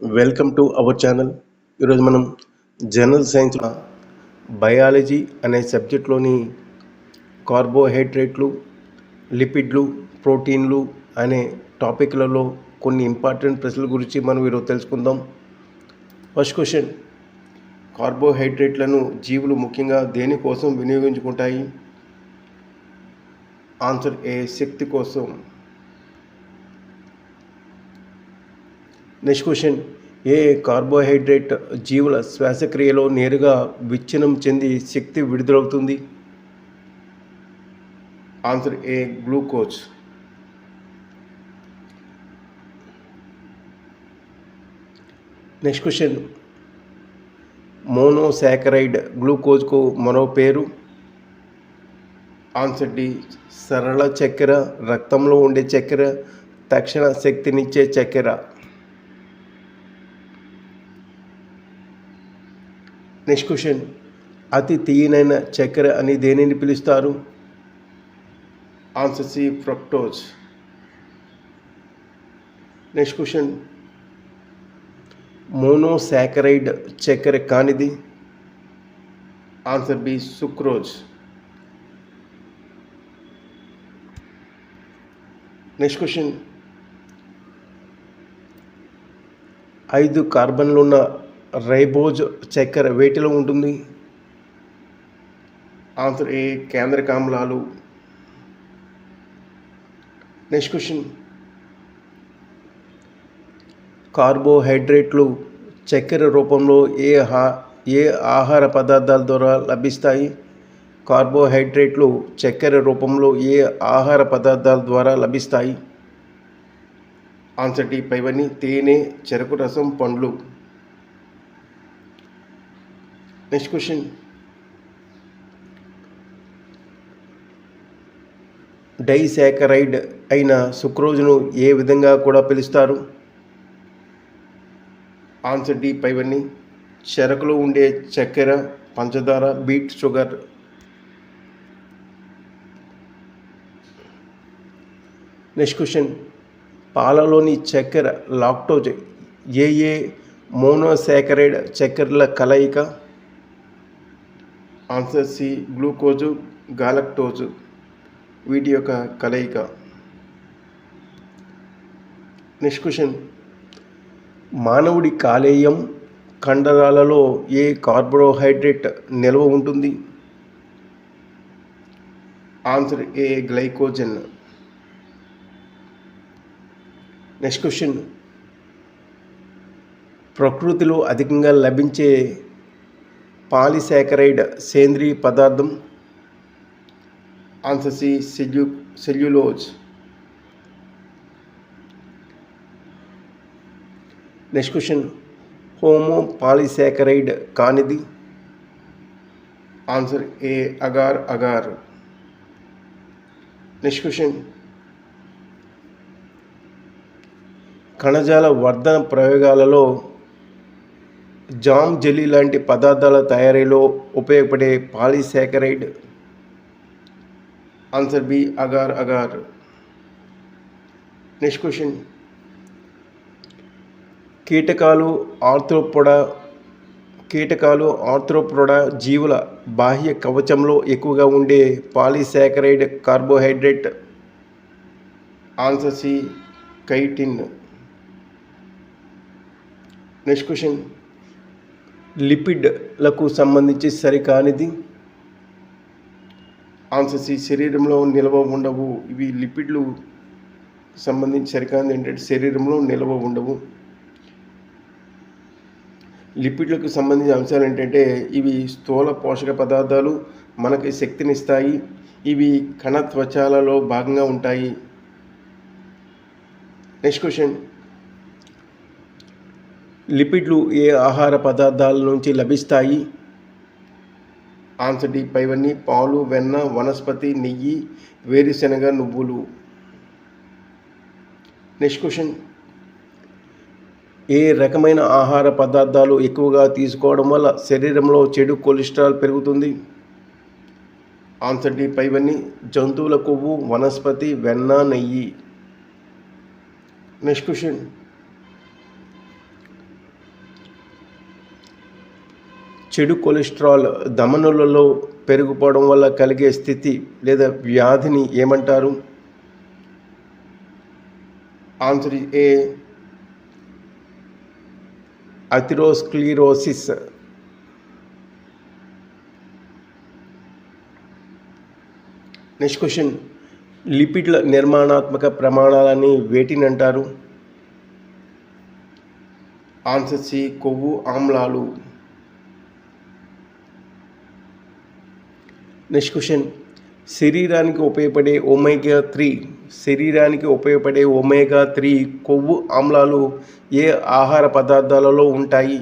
Welcome to our channel. ఈరోజు మనం general science biology అనే సబ్జెక్ట్లోని కార్బోహైడ్రేట్లు లిపిడ్లు ప్రోటీన్లు అనే టాపిక్లలో కొన్ని ఇంపార్టెంట్ ప్రశ్నల గురించి మనం ఈరోజు తెలుసుకుందాం. ఫస్ట్ క్వశ్చన్ కార్బోహైడ్రేట్లను జీవులు ముఖ్యంగా దేనికోసం వినియోగించుకుంటాయి? ఆన్సర్ ఏ శక్తి కోసం? నెక్స్ట్ క్వశ్చన్ ఏ కార్బోహైడ్రేట్ జీవుల శ్వాసక్రియలో నేరుగా విచ్ఛిన్నం చెంది శక్తి విడుదలవుతుంది? Answer A glucose next question monosaccharide గ్లూకోజ్కు మరో పేరు? ఆన్సర్ డి సరళ చక్కెర రక్తంలో ఉండే చక్కెర తక్షణ శక్తినిచ్చే చక్కెర. నెక్స్ట్ క్వశ్చన్ అతి తీయనైన చక్కెర అని దేనిని పిలుస్తారు? Answer C fructose next question monosaccharide చక్కెర కానిది? Answer B sucrose next question ఐదు కార్బన్లు ఉన్న రైబోజ్ చక్కెర వేటిలో ఉంటుంది? ఆన్సర్ ఏ కేంద్రక ఆమ్లాలు నెక్స్ట్ క్వశ్చన్. కార్బోహైడ్రేట్లు చక్కెర రూపంలో ఏ హా ఏ ఆహార పదార్థాల ద్వారా లభిస్తాయి? కార్బోహైడ్రేట్లు చక్కెర రూపంలో ఏ ఆహార పదార్థాల ద్వారా లభిస్తాయి? ఆన్సర్ డి పైవన్నీ తేనె చెరకు రసం పండ్లు. నెక్స్ట్ క్వశ్చన్ డైసాకరైడ్ అయిన సుక్రోజ్ను ఏ విధంగా కూడా పిలుస్తారు? ఆన్సర్ డి పైవన్నీ చెరకులో ఉండే చక్కెర పంచదార బీట్ షుగర్ నెక్స్ట్ క్వశ్చన్ పాలలోని చక్కెర లాక్టోజ్ ఏ ఏ మోనోసాకరైడ్ చక్కెరల కలయిక? Answer C glucose galactose. వీటి యొక్క కలయిక. Next question. మానవుడి కాలేయం కండరాలలో ఏ కార్బోహైడ్రేట్ నిల్వ ఉంటుంది? Answer A glycogen. Next question. ప్రకృతిలో అధికంగా లభించే పాలిసాకరైడ్ సేంద్రీయ పదార్థం. Answer C సెల్యు cellulose. Next question. Homo polysaccharide కానిది? Answer A agar agar. Next question. కణజాల వర్ధన ప్రయోగాలలో జామ్ జెల్లీ లాంటి పదార్థాల తయారీలో ఉపయోగపడే polysaccharide answer B agar agar. Next question. కీటకాలు ఆర్థ్రోపొడ కీటకాలు ఆర్థ్రోపొడ జీవుల బాహ్య కవచంలో ఎక్కువగా ఉండే polysaccharide carbohydrate. Answer C chitin. Next question. లిపిడ్లకు సంబంధించి సరికానిది. ఆన్సర్స్ ఈ శరీరంలో నిల్వ ఉండవు. ఇవి లిపిడ్లు సంబంధించి సరికానిది ఏంటంటే శరీరంలో నిల్వ ఉండవు. లిపిడ్లకు సంబంధించిన అంశాలు ఏంటంటే ఇవి స్థూల పోషక పదార్థాలు మనకి శక్తినిస్తాయి. ఇవి కణ త్వచాలలో భాగంగా ఉంటాయి. Next question. లిపిడ్లు ఏ ఆహార పదార్థాల నుంచి లభిస్తాయి? ఆన్సర్ డి పైవన్నీ. పాలు వెన్న వనస్పతి నెయ్యి వేరుశనగ నువ్వులు. Next question. ఏ రకమైన ఆహార పదార్థాలు ఎక్కువగా తీసుకోవడం వల్ల శరీరంలో చెడు కొలెస్ట్రాల్ పెరుగుతుంది? ఆన్సర్ డి పైవన్నీ. జంతువుల కొవ్వు వనస్పతి వెన్న నెయ్యి. Next question. చెడు కొలెస్ట్రాల్ ధమనులలో పెరిగిపోవడం వల్ల కలిగే స్థితి లేదా వ్యాధిని ఏమంటారు? Answer A atherosclerosis next question లిపిడ్ల నిర్మాణాత్మక ప్రమాణాలని వేటిని అంటారు? ఆన్సర్ సి కొవ్వు ఆమ్లాలు. నెక్స్ట్ క్వశ్చన్ శరీరానికి ఉపయోగపడే ఒమేగా త్రీ శరీరానికి ఉపయోగపడే ఒమేగా త్రీ కొవ్వు ఆమ్లాలు ఏ ఆహార పదార్థాలలో ఉంటాయి?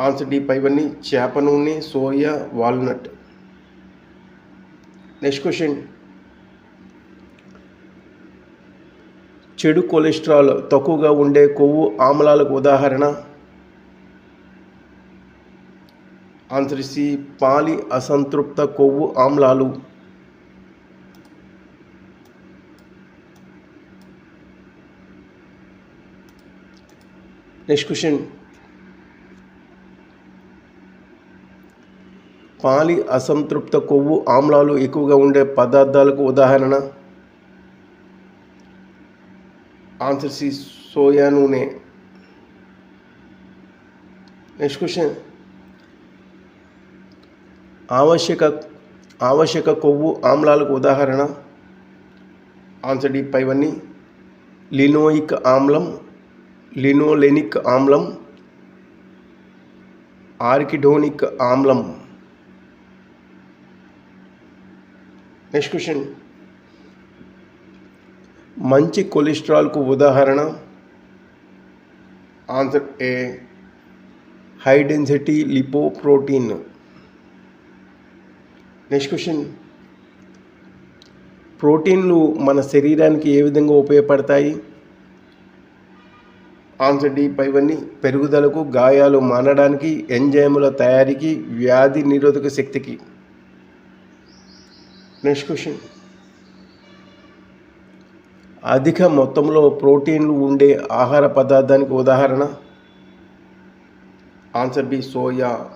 ఆన్సర్ డి పైవన్నీ చేప నూనె సోయా వాల్నట్. నెక్స్ట్ క్వశ్చన్ చెడు కొలెస్ట్రాల్ తక్కువగా ఉండే కొవ్వు ఆమ్లాలకు ఉదాహరణ? ఆన్సర్ సి పాలి అసంతృప్త కొవ్వు ఆమ్లాలు. నెక్స్ట్ క్వశ్చన్ పాలి అసంతృప్త కొవ్వు ఆమ్లాలు ఎక్కువగా ఉండే పదార్థాలకు ఉదాహరణ. ఆన్సర్ సి సోయా నూనె. నెక్స్ట్ క్వశ్చన్ ఆవశ్యక ఆవశ్యక కొవ్వు ఆమ్లాలకు ఉదాహరణ. ఆన్సర్ డి పైవన్నీ లినోయిక్ ఆమ్లం లినోలెనిక్ ఆమ్లం ఆర్కిడోనిక్ ఆమ్లం. నెక్స్ట్ క్వశ్చన్ మంచి కొలెస్ట్రాల్కు ఉదాహరణ. Answer A high density lipoprotein next question ప్రోటీన్లు మన శరీరానికి ఏ విధంగా ఉపయోగపడతాయి? ఆన్సర్ డి పైవన్నీ పెరుగుదలకు గాయాలు మానడానికి ఎంజైముల తయారీకి వ్యాధి నిరోధక శక్తికి. నెక్స్ట్ క్వశ్చన్ అధిక మొత్తంలో ప్రోటీన్లు ఉండే ఆహార పదార్థానికి ఉదాహరణ? Answer B soya.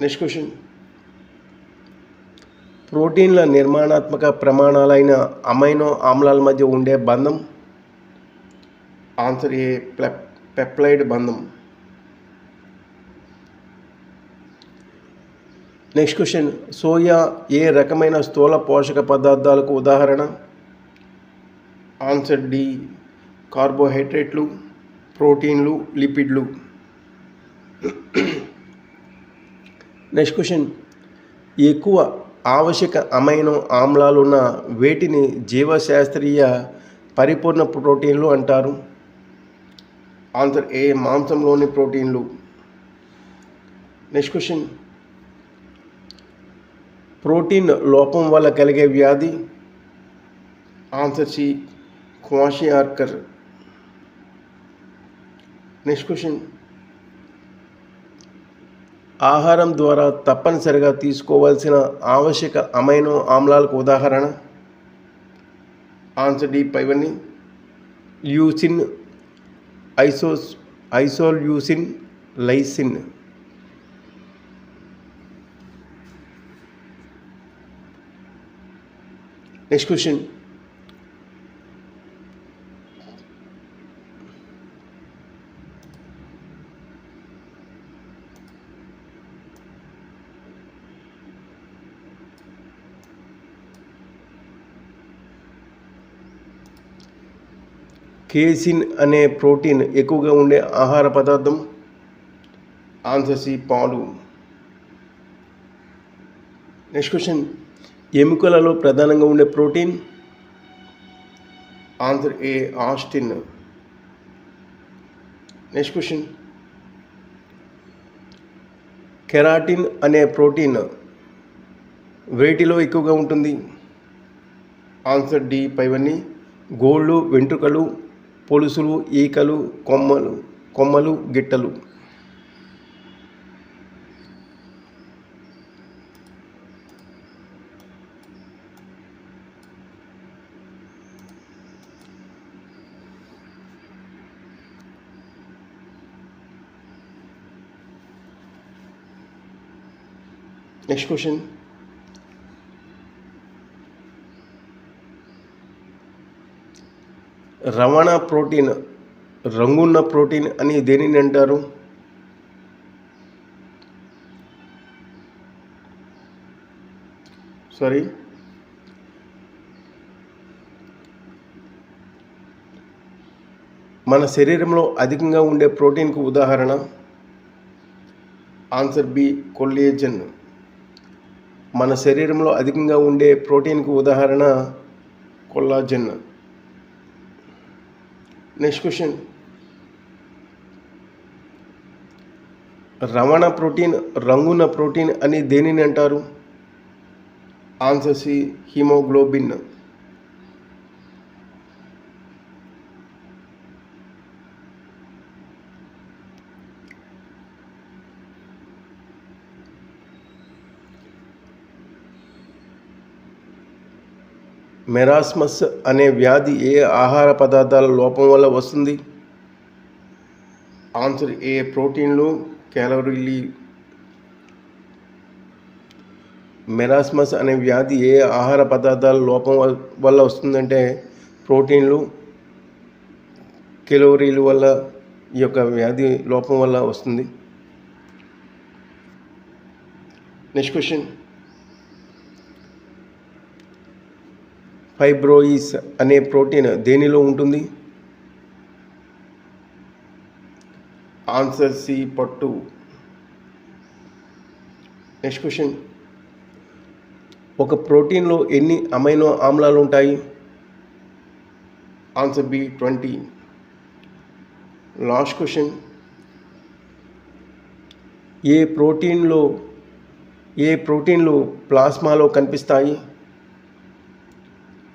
Next question ప్రోటీన్ల నిర్మాణాత్మక ప్రమాణాలైన అమైనో ఆమ్లాల మధ్య ఉండే బంధం. ఆన్సర్ ఏ ప్లెప్ పెప్లైడ్ బంధం. నెక్స్ట్ క్వశ్చన్ సోయా ఏ రకమైన స్థూల పోషక పదార్థాలకు ఉదాహరణ? ఆన్సర్ డి కార్బోహైడ్రేట్లు ప్రోటీన్లు లిపిడ్లు. నెక్స్ట్ క్వశ్చన్ ఎక్కువ ఆవశ్యక అమైనో ఆమ్లాలున్న వేటిని జీవశాస్త్రీయ పరిపూర్ణ ప్రోటీన్లు అంటారు. ఆన్సర్ ఏ మాంసంలోని ప్రోటీన్లు. Next question. ప్రోటీన్ లోపం వల్ల కలిగే వ్యాధి? Answer C kwashiorkor. Next question. ఆహారం ద్వారా తప్పనిసరిగా తీసుకోవాల్సిన ఆవశ్యక అమైనో ఆమ్లాలకు ఉదాహరణ? ఆన్సర్ డి పైవన్నీ. Leucine ఐసోస్ isoleucine lysine. Next question. Casein అనే ప్రోటీన్ ఎక్కువగా ఉండే ఆహార పదార్థం. ఆన్సర్ సి పాలు. Next question. ఎముకలలో ప్రధానంగా ఉండే protein? Answer A ossein. Next question. Keratin అనే ప్రోటీన్ వేటిలో ఎక్కువగా ఉంటుంది? ఆన్సర్ డి పైవన్నీ. గోళ్ళు వెంట్రుకలు పొలుసులు ఈకలు కొమ్మలు కొమ్మలు గిట్టలు. నెక్స్ట్ క్వశ్చన్ రవాణా ప్రోటీన్ రంగున్న ప్రోటీన్ అని దేనిని అంటారు? సారీ మన శరీరంలో అధికంగా ఉండే ప్రోటీన్కు ఉదాహరణ ఆన్సర్ బి కొల్లియజన్ మన శరీరంలో అధికంగా ఉండే ప్రోటీన్కు ఉదాహరణ కొల్లాజన్. నెక్స్ట్ క్వశ్చన్ రవాణా ప్రోటీన్ రంగున ప్రోటీన్ అని దేనిని అంటారు? ఆన్సర్ సి హిమోగ్లోబిన్ మెరాస్మస్ అనే వ్యాధి ఏ ఆహార పదార్థాల లోపం వల్ల వస్తుంది? ఆన్సర్ ఏ ప్రోటీన్లు క్యాలరీలు? మెరాస్మస్ అనే వ్యాధి ఏ ఆహార పదార్థాల లోపం వల్ల వస్తుందంటే ప్రోటీన్లు కెలోరీలు వల్ల ఈ యొక్క వ్యాధి లోపం వల్ల వస్తుంది. Next question. ఫైబ్రోయిస్ అనే ప్రోటీన్ దేనిలో ఉంటుంది? ఆన్సర్ సి పట్టు. Next question. ఒక ప్రోటీన్లో ఎన్ని అమైనో ఆమ్లాలు ఉంటాయి? Answer B twenty. Last question. ఏ ప్రోటీన్లో ఏ ప్రోటీన్లు ప్లాస్మాలో కనిపిస్తాయి?